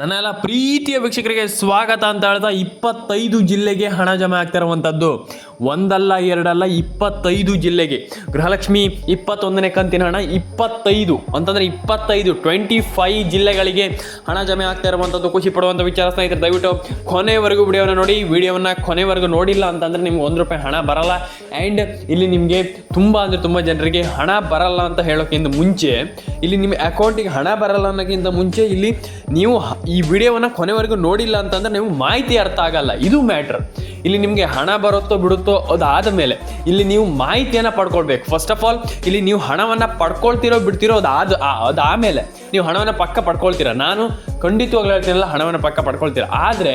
ನನ್ನೆಲ್ಲ ಪ್ರೀತಿಯ ವೀಕ್ಷಕರಿಗೆ ಸ್ವಾಗತ ಅಂತ ಹೇಳ್ತಾ ಇಪ್ಪತ್ತೈದು ಜಿಲ್ಲೆಗೆ ಹಣ ಜಮೆ ಆಗ್ತಾ ಇರುವಂಥದ್ದು. ಒಂದಲ್ಲ ಎರಡಲ್ಲ ಇಪ್ಪತ್ತೈದು ಜಿಲ್ಲೆಗೆ. ಗೃಹಲಕ್ಷ್ಮಿ ಇಪ್ಪತ್ತೊಂದನೇ ಕಂತಿನ ಹಣ ಇಪ್ಪತ್ತೈದು. ಅಂತಂದರೆ ಇಪ್ಪತ್ತೈದು ಟ್ವೆಂಟಿ ಫೈವ್ ಜಿಲ್ಲೆಗಳಿಗೆ ಹಣ ಜಮೆ ಆಗ್ತಾ ಇರುವಂಥದ್ದು. ಖುಷಿ ಪಡುವಂಥ ವಿಚಾರ ಸ್ನೇಹಿತರೆ, ದಯವಿಟ್ಟು ಕೊನೆವರೆಗೂ ವಿಡಿಯೋನ ನೋಡಿ. ವಿಡಿಯೋವನ್ನು ಕೊನೆವರೆಗೂ ನೋಡಿಲ್ಲ ಅಂತಂದರೆ ನಿಮ್ಗೆ ಒಂದು ರೂಪಾಯಿ ಹಣ ಬರಲ್ಲ. ಆ್ಯಂಡ್ ಇಲ್ಲಿ ನಿಮಗೆ ತುಂಬ ಅಂದರೆ ತುಂಬ ಜನರಿಗೆ ಹಣ ಬರಲ್ಲ ಅಂತ ಹೇಳೋಕ್ಕಿಂತ ಮುಂಚೆ, ಇಲ್ಲಿ ನಿಮ್ಮ ಅಕೌಂಟಿಗೆ ಹಣ ಬರಲ್ಲ ಅನ್ನೋಕ್ಕಿಂತ ಮುಂಚೆ ಇಲ್ಲಿ ನೀವು ಈ ವಿಡಿಯೋವನ್ನು ಕೊನೆವರೆಗೂ ನೋಡಿಲ್ಲ ಅಂತಂದ್ರೆ ನೀವು ಮಾಹಿತಿ ಅರ್ಥ ಆಗಲ್ಲ. ಇದು ಮ್ಯಾಟ್ರ್. ಇಲ್ಲಿ ನಿಮಗೆ ಹಣ ಬರುತ್ತೋ ಬಿಡುತ್ತೋ ಅದಾದ ಮೇಲೆ ಇಲ್ಲಿ ನೀವು ಮಾಹಿತಿಯನ್ನು ಪಡ್ಕೊಳ್ಬೇಕು. ಫಸ್ಟ್ ಆಫ್ ಆಲ್ ಇಲ್ಲಿ ನೀವು ಹಣವನ್ನು ಪಡ್ಕೊಳ್ತಿರೋ ಬಿಡ್ತಿರೋ ಅದಾದ ಆಮೇಲೆ ನೀವು ಹಣವನ್ನು ಪಕ್ಕ ಪಡ್ಕೊಳ್ತೀರ. ನಾನು ಖಂಡಿತವಾಗ್ಲೂ ಹೇಳ್ತೀನಲ್ಲ, ಹಣವನ್ನು ಪಕ್ಕ ಪಡ್ಕೊಳ್ತೀರ. ಆದರೆ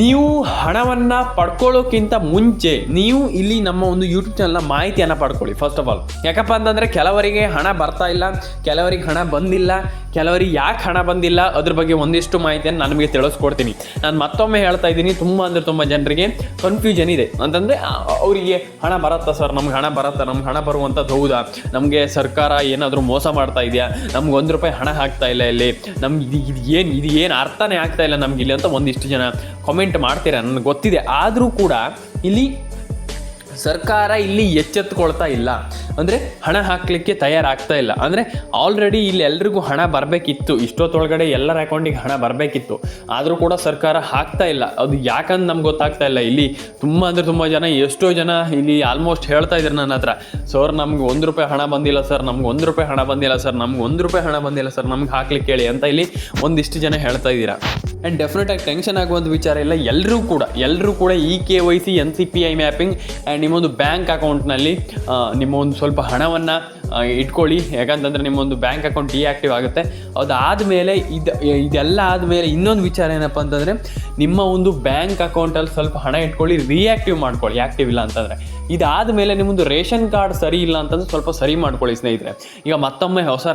ನೀವು ಹಣವನ್ನು ಪಡ್ಕೊಳ್ಳೋಕ್ಕಿಂತ ಮುಂಚೆ ನೀವು ಇಲ್ಲಿ ನಮ್ಮ ಒಂದು ಯೂಟ್ಯೂಬ್ ಚಾನಲ್ನ ಮಾಹಿತಿಯನ್ನು ಪಡ್ಕೊಳ್ಳಿ ಫಸ್ಟ್ ಆಫ್ ಆಲ್ ಯಾಕಪ್ಪ ಅಂತಂದರೆ ಕೆಲವರಿಗೆ ಹಣ ಬರ್ತಾ ಇಲ್ಲ, ಕೆಲವರಿಗೆ ಹಣ ಬಂದಿಲ್ಲ, ಕೆಲವರಿಗೆ ಯಾಕೆ ಹಣ ಬಂದಿಲ್ಲ ಅದ್ರ ಬಗ್ಗೆ ಒಂದಿಷ್ಟು ಮಾಹಿತಿಯನ್ನು ನಾನು ನಿಮಗೆ ತಿಳಿಸ್ಕೊಡ್ತೀನಿ. ನಾನು ಮತ್ತೊಮ್ಮೆ ಹೇಳ್ತಾ ಇದ್ದೀನಿ, ತುಂಬ ಅಂದರೆ ತುಂಬ ಜನರಿಗೆ ಕನ್ಫ್ಯೂಷನ್ ಇದೆ. ಅಂತಂದರೆ ಅವರಿಗೆ ಹಣ ಬರುತ್ತಾ ಸರ್? ನಮ್ಗೆ ಹಣ ಬರುತ್ತಾ? ನಮ್ಗೆ ಹಣ ಬರುವಂಥದ್ದು ಹೌದಾ? ನಮಗೆ ಸರ್ಕಾರ ಏನಾದರೂ ಮೋಸ ಮಾಡ್ತಾ ಇದೆಯಾ? ನಮ್ಗೆ ಒಂದು ರೂಪಾಯಿ ಹಣ ಹಾಕ್ತಾ ಇಲ್ಲ ಇಲ್ಲಿ? ನಮ್ಗೆ ಇದು ಇದು ಏನು ಇದು ಏನು ಅರ್ಥನೇ ಆಗ್ತಾ ಇಲ್ಲ ನಮ್ಗೆ ಇಲ್ಲಿ ಅಂತ ಒಂದಿಷ್ಟು ಜನ ಕಮೆಂಟ್ ಮಾಡ್ತೀರಾ ನನಗೆ ಗೊತ್ತಿದೆ. ಆದರೂ ಕೂಡ ಇಲ್ಲಿ ಸರ್ಕಾರ ಇಲ್ಲಿ ಎಚ್ಚೆತ್ತುಕೊಳ್ತಾ ಇಲ್ಲ. ಅಂದರೆ ಹಣ ಹಾಕಲಿಕ್ಕೆ ತಯಾರಾಗ್ತಾ ಇಲ್ಲ. ಅಂದರೆ ಆಲ್ರೆಡಿ ಇಲ್ಲಿ ಎಲ್ರಿಗೂ ಹಣ ಬರಬೇಕಿತ್ತು. ಇಷ್ಟೊತ್ತೊಳಗಡೆ ಎಲ್ಲರ ಅಕೌಂಟಿಗೆ ಹಣ ಬರಬೇಕಿತ್ತು. ಆದರೂ ಕೂಡ ಸರ್ಕಾರ ಹಾಕ್ತಾ ಇಲ್ಲ. ಅದು ಯಾಕಂದ್ರೆ ನಮ್ಗೆ ಗೊತ್ತಾಗ್ತಾ ಇಲ್ಲ. ಇಲ್ಲಿ ತುಂಬ ಅಂದರೆ ತುಂಬ ಜನ, ಎಷ್ಟೋ ಜನ ಇಲ್ಲಿ ಆಲ್ಮೋಸ್ಟ್ ಹೇಳ್ತಾ ಇದ್ದಾರೆ ನನ್ನ ಹತ್ರ, ಸರ್, ನಮ್ಗೆ ಒಂದು ರೂಪಾಯಿ ಹಣ ಬಂದಿಲ್ಲ ಸರ್, ನಮ್ಗೆ ಒಂದು ರೂಪಾಯಿ ಹಣ ಬಂದಿಲ್ಲ ಸರ್, ನಮ್ಗೆ ಒಂದು ರೂಪಾಯಿ ಹಣ ಬಂದಿಲ್ಲ ಸರ್, ನಮ್ಗೆ ಹಾಕ್ಲಿಕ್ಕೆ ಹೇಳಿ ಅಂತ ಇಲ್ಲಿ ಒಂದಿಷ್ಟು ಜನ ಹೇಳ್ತಾ ಇದ್ದೀರಾ. ಆ್ಯಂಡ್ ಡೆಫಿನೆಟ್ ಆಗಿ ಟೆನ್ಷನ್ ಆಗುವಂಥ ವಿಚಾರ ಇಲ್ಲ. ಎಲ್ಲರೂ ಕೂಡ ಎಲ್ಲರೂ ಕೂಡ E K Y C N C P I mapping and ನಿಮ್ಮೊಂದು ಬ್ಯಾಂಕ್ ಅಕೌಂಟ್ನಲ್ಲಿ ನಿಮ್ಮ ಒಂದು ಸ್ವಲ್ಪ ಹಣವನ್ನು ಇಟ್ಕೊಳ್ಳಿ. ಯಾಕಂತಂದರೆ ನಿಮ್ಮೊಂದು ಬ್ಯಾಂಕ್ ಅಕೌಂಟ್ ಡಿಆಕ್ಟಿವ್ ಆಗುತ್ತೆ. ಅದಾದಮೇಲೆ ಇದು, ಇದೆಲ್ಲ ಆದಮೇಲೆ ಇನ್ನೊಂದು ವಿಚಾರ ಏನಪ್ಪ ಅಂತಂದರೆ, ನಿಮ್ಮ ಒಂದು ಬ್ಯಾಂಕ್ ಅಕೌಂಟಲ್ಲಿ ಸ್ವಲ್ಪ ಹಣ ಇಟ್ಕೊಳ್ಳಿ ರಿಯಾಕ್ಟಿವ್ ಮಾಡ್ಕೊಳ್ಳಿ. ಆ್ಯಕ್ಟಿವ್ ಇಲ್ಲ ಅಂತಂದರೆ. ಇದಾದಮೇಲೆ ನಿಮ್ಮದು ರೇಷನ್ ಕಾರ್ಡ್ ಸರಿ ಇಲ್ಲ ಅಂತಂದ್ರೆ ಸ್ವಲ್ಪ ಸರಿ ಮಾಡ್ಕೊಳ್ಳಿ ಸ್ನೇಹಿತರೆ. ಈಗ ಮತ್ತೊಮ್ಮೆ ಹೊಸ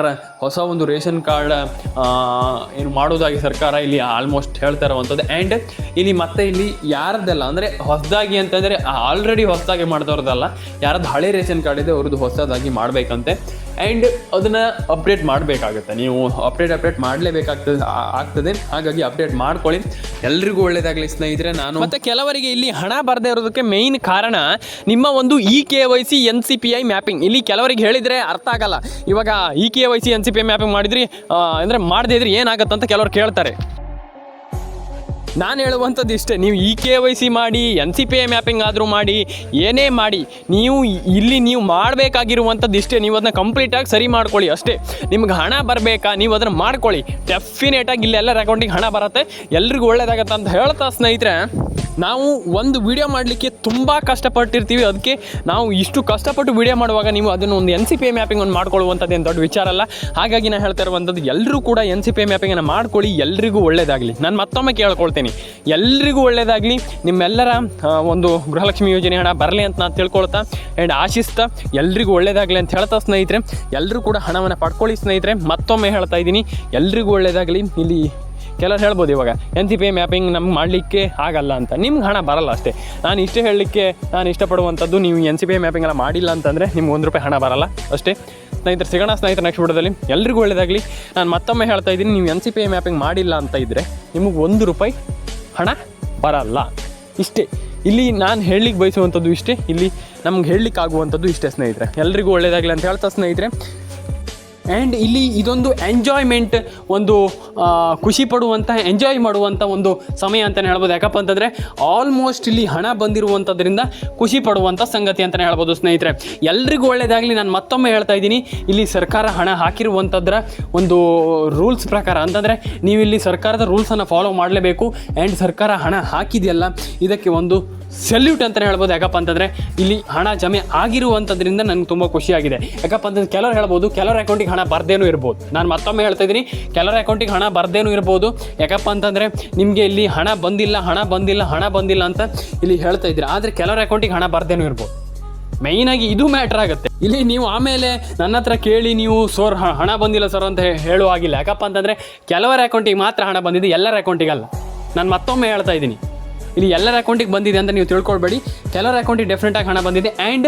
ಹೊಸ ಒಂದು ರೇಷನ್ ಕಾರ್ಡ್ ಏನು ಮಾಡೋದಾಗಿ ಸರ್ಕಾರ ಇಲ್ಲಿ ಆಲ್ಮೋಸ್ಟ್ ಹೇಳ್ತಾ ಇರುವಂಥದ್ದು. ಆ್ಯಂಡ್ ಇಲ್ಲಿ ಮತ್ತೆ ಇಲ್ಲಿ ಯಾರದ್ದೆಲ್ಲ ಅಂದರೆ ಹೊಸದಾಗಿ ಅಂತಂದರೆ ಆಲ್ರೆಡಿ ಹೊಸದಾಗಿ ಮಾಡಿದವ್ರದ್ದಲ್ಲ, ಯಾರದ್ದು ಹಳೆ ರೇಷನ್ ಕಾರ್ಡ್ ಇದೆ, ಅವ್ರದ್ದು ಹೊಸದಾಗಿ ಮಾಡಬೇಕಂತೆ ಆ್ಯಂಡ್ ಅದನ್ನು ಅಪ್ಡೇಟ್ ಮಾಡಬೇಕಾಗುತ್ತೆ. ನೀವು ಅಪ್ಡೇಟ್ ಅಪ್ಡೇಟ್ ಮಾಡಲೇಬೇಕಾಗ್ತದೆ ಆಗ್ತದೆ. ಹಾಗಾಗಿ ಅಪ್ಡೇಟ್ ಮಾಡ್ಕೊಳ್ಳಿ. ಎಲ್ರಿಗೂ ಒಳ್ಳೇದಾಗಲಿ ಸ್ನೇಹಿತರೆ, ನಾನು ಮತ್ತೆ ಕೆಲವರಿಗೆ ಇಲ್ಲಿ ಹಣ ಬರದೇ ಇರೋದಕ್ಕೆ ಮೇಯ್ನ್ ಕಾರಣ ನಿಮ್ಮ ಒಂದು E K Y C N C P I mapping ಇಲ್ಲಿ ಕೆಲವರಿಗೆ ಹೇಳಿದರೆ ಅರ್ಥ ಆಗಲ್ಲ. ಇವಾಗ E K Y C N C P I mapping ಮಾಡಿದ್ರಿ ಅಂದರೆ ಮಾಡದೇ ಇದ್ರೆ ಏನಾಗುತ್ತೆ ಅಂತ ಕೆಲವರು ಕೇಳ್ತಾರೆ. ನಾನು ಹೇಳುವಂಥದ್ದು ಇಷ್ಟೇ. ನೀವು ಇ ಕೆ ವೈ ಸಿ ಮಾಡಿ, N C P I mapping ಆದರೂ ಮಾಡಿ, ಏನೇ ಮಾಡಿ, ನೀವು ಇಲ್ಲಿ ನೀವು ಮಾಡಬೇಕಾಗಿರುವಂಥದ್ದು ಇಷ್ಟೇ. ನೀವು ಅದನ್ನ ಕಂಪ್ಲೀಟಾಗಿ ಸರಿ ಮಾಡ್ಕೊಳ್ಳಿ ಅಷ್ಟೇ. ನಿಮ್ಗೆ ಹಣ ಬರಬೇಕಾ, ನೀವು ಅದನ್ನು ಮಾಡ್ಕೊಳ್ಳಿ. ಡೆಫಿನೇಟಾಗಿ ಇಲ್ಲೆಲ್ಲರ ಅಕೌಂಟಿಗೆ ಹಣ ಬರುತ್ತೆ. ಎಲ್ರಿಗೂ ಒಳ್ಳೇದಾಗತ್ತೆ ಅಂತ ಹೇಳ್ತಾ ಸ್ನೇಹಿತರೆ. ನಾವು ಒಂದು ವಿಡಿಯೋ ಮಾಡಲಿಕ್ಕೆ ತುಂಬ ಕಷ್ಟಪಟ್ಟಿರ್ತೀವಿ. ಅದಕ್ಕೆ ನಾವು ಇಷ್ಟು ಕಷ್ಟಪಟ್ಟು ವಿಡಿಯೋ ಮಾಡುವಾಗ ನೀವು ಅದನ್ನು ಒಂದು N C P A mapping ಒಂದು ಮಾಡ್ಕೊಳ್ಳುವಂಥದ್ದು ಏನು ದೊಡ್ಡ ವಿಚಾರ ಅಲ್ಲ. ಹಾಗಾಗಿ ನಾನು ಹೇಳ್ತಾ ಇರುವಂಥದ್ದು ಎಲ್ಲರೂ ಕೂಡ ಎನ್ ಸಿ ಪಿ ಎ ಮ್ಯಾಪಿಂಗನ್ನು ಮಾಡ್ಕೊಳ್ಳಿ, ಎಲ್ರಿಗೂ ಒಳ್ಳೆಯದಾಗಲಿ ನಾನು ಮತ್ತೊಮ್ಮೆ ಕೇಳ್ಕೊಳ್ತೀನಿ. ಎಲ್ರಿಗೂ ಒಳ್ಳೆಯದಾಗಲಿ ನಿಮ್ಮೆಲ್ಲರ ಒಂದು ಗೃಹಲಕ್ಷ್ಮಿ ಯೋಜನೆ ಹಣ ಬರಲಿ ಅಂತ ನಾನು ತಿಳ್ಕೊಳ್ತಾ ಆ್ಯಂಡ್ ಆಶಿಸ್ತಾ ಎಲ್ರಿಗೂ ಒಳ್ಳೆಯದಾಗಲಿ ಅಂತ ಹೇಳ್ತಾ ಸ್ನೇಹಿತರೆ. ಎಲ್ಲರೂ ಕೂಡ ಹಣವನ್ನು ಪಡ್ಕೊಳ್ಳಿ ಸ್ನೇಹಿತರೆ. ಮತ್ತೊಮ್ಮೆ ಹೇಳ್ತಾ ಇದ್ದೀನಿ, ಎಲ್ರಿಗೂ ಒಳ್ಳೆಯದಾಗಲಿ ಇಲ್ಲಿ ಕೆಲವ್ರು ಹೇಳ್ಬೋದು ಇವಾಗ ಎನ್ ಸಿ ಪಿ ಮ್ಯಾಪಿಂಗ್ ನಮ್ಗೆ ಮಾಡಲಿಕ್ಕೆ ಆಗಲ್ಲ ಅಂತ. ನಿಮ್ಗೆ ಹಣ ಬರಲ್ಲ ಅಷ್ಟೇ. ನಾನು ಇಷ್ಟೇ ಹೇಳಲಿಕ್ಕೆ ನಾನು ಇಷ್ಟಪಡುವಂಥದ್ದು ನೀವು ಎನ್ ಸಿ ಪಿ ಮ್ಯಾಪಿಂಗ್ ಎಲ್ಲ ಮಾಡಿಲ್ಲ ಅಂತಂದರೆ ನಿಮ್ಗೆ ಒಂದು ರೂಪಾಯಿ ಹಣ ಬರಲ್ಲ ಅಷ್ಟೇ. ಸ್ನೇಹಿತರೆ, ಸಿಗೋಣ ಸ್ನೇಹಿತರೆ ನೆಕ್ಸ್ಟ್ ವಿಡಿಯೋದಲ್ಲಿ ಎಲ್ರಿಗೂ ಒಳ್ಳೇದಾಗಲಿ. ನಾನು ಮತ್ತೊಮ್ಮೆ ಹೇಳ್ತಾ ಇದ್ದೀನಿ, ನೀವು ಎನ್ ಸಿ ಪಿ ಮ್ಯಾಪಿಂಗ್ ಮಾಡಿಲ್ಲ ಅಂತ ಇದ್ದರೆ ನಿಮಗೆ ಒಂದು ರೂಪಾಯಿ ಹಣ ಬರಲ್ಲ. ಇಷ್ಟೇ. ಇಲ್ಲಿ ನಾನು ಹೇಳಲಿಕ್ಕೆ ಬಯಸುವಂಥದ್ದು ಇಷ್ಟೇ. ಇಲ್ಲಿ ನಮ್ಗೆ ಹೇಳಲಿಕ್ಕೆ ಆಗುವಂಥದ್ದು ಇಷ್ಟೇ ಸ್ನೇಹಿತರೆ. ಎಲ್ರಿಗೂ ಒಳ್ಳೆಯದಾಗಲಿ ಅಂತ ಹೇಳ್ತಾ ಸ್ನೇಹಿತರೆ. ಆ್ಯಂಡ್ ಇಲ್ಲಿ ಇದೊಂದು ಎಂಜಾಯ್ಮೆಂಟ್ ಒಂದು ಖುಷಿ ಪಡುವಂಥ ಎಂಜಾಯ್ ಮಾಡುವಂಥ ಒಂದು ಸಮಯ ಅಂತಲೇ ಹೇಳ್ಬೋದು. ಯಾಕಪ್ಪ ಅಂತಂದರೆ ಆಲ್ಮೋಸ್ಟ್ ಇಲ್ಲಿ ಹಣ ಬಂದಿರುವಂಥದ್ರಿಂದ ಖುಷಿ ಪಡುವಂಥ ಸಂಗತಿ ಅಂತಲೇ ಹೇಳ್ಬೋದು ಸ್ನೇಹಿತರೆ. ಎಲ್ರಿಗೂ ಒಳ್ಳೆಯದಾಗಲಿ ನಾನು ಮತ್ತೊಮ್ಮೆ ಹೇಳ್ತಾ ಇದ್ದೀನಿ, ಇಲ್ಲಿ ಸರ್ಕಾರ ಹಣ ಹಾಕಿರುವಂಥದ್ರ ಒಂದು ರೂಲ್ಸ್ ಪ್ರಕಾರ. ಅಂತಂದರೆ, ನೀವು ಇಲ್ಲಿ ಸರ್ಕಾರದ ರೂಲ್ಸನ್ನು ಫಾಲೋ ಮಾಡಲೇಬೇಕು. ಆ್ಯಂಡ್ ಸರ್ಕಾರ ಹಣ ಹಾಕಿದೆಯಲ್ಲ, ಇದಕ್ಕೆ ಒಂದು ಸೆಲ್ಯೂಟ್ ಅಂತಲೇ ಹೇಳ್ಬೋದು. ಯಾಕಪ್ಪ ಅಂತಂದರೆ, ಇಲ್ಲಿ ಹಣ ಜಮೆ ಆಗಿರುವಂಥದ್ರಿಂದ ನನಗೆ ತುಂಬ ಖುಷಿಯಾಗಿದೆ. ಯಾಕಪ್ಪ ಅಂತಂದ್ರೆ, ಕೆಲವರು ಹೇಳ್ಬೋದು, ಕೆಲವರ ಅಕೌಂಟಿಗೆ ಹಣ ಬರ್ದೇನೂ ಇರ್ಬೋದು. ನಾನು ಮತ್ತೊಮ್ಮೆ ಹೇಳ್ತಾ ಇದ್ದೀನಿ ಕೆಲವರ ಅಕೌಂಟಿಗೆ ಹಣ ಬರ್ದೇನೂ ಇರ್ಬೋದು. ಯಾಕಪ್ಪ ಅಂತಂದರೆ ನಿಮಗೆ ಇಲ್ಲಿ ಹಣ ಬಂದಿಲ್ಲ ಹಣ ಬಂದಿಲ್ಲ ಹಣ ಬಂದಿಲ್ಲ ಅಂತ ಇಲ್ಲಿ ಹೇಳ್ತಾ ಇದ್ದೀರಿ. ಆದರೆ ಕೆಲವರ ಅಕೌಂಟಿಗೆ ಹಣ ಬರ್ದೇನೂ ಇರ್ಬೋದು. ಮೇಯ್ನಾಗಿ ಇದು ಮ್ಯಾಟ್ರ್ ಆಗುತ್ತೆ. ಇಲ್ಲಿ ನೀವು ಆಮೇಲೆ ನನ್ನ ಹತ್ರ ಕೇಳಿ ನೀವು, ಸೋರ್ ಹಣ ಬಂದಿಲ್ಲ ಸರ್ ಅಂತ ಹೇಳುವಾಗಿಲ್ಲ ಯಾಕಪ್ಪ ಅಂತಂದರೆ ಕೆಲವರ ಅಕೌಂಟಿಗೆ ಮಾತ್ರ ಹಣ ಬಂದಿದೆ ಎಲ್ಲರ ಅಕೌಂಟಿಗಲ್ಲ ನಾನು ಮತ್ತೊಮ್ಮೆ ಹೇಳ್ತಾ ಇದ್ದೀನಿ. ಇಲ್ಲಿ ಎಲ್ಲರ ಅಕೌಂಟಿಗೆ ಬಂದಿದೆ ಅಂತ ನೀವು ತಿಳ್ಕೊಳ್ಬೇಡಿ. ಕೆಲವರ ಅಕೌಂಟಿಗೆ ಡೆಫಿನೆಟಾಗಿ ಹಣ ಬಂದಿದೆ. ಆ್ಯಂಡ್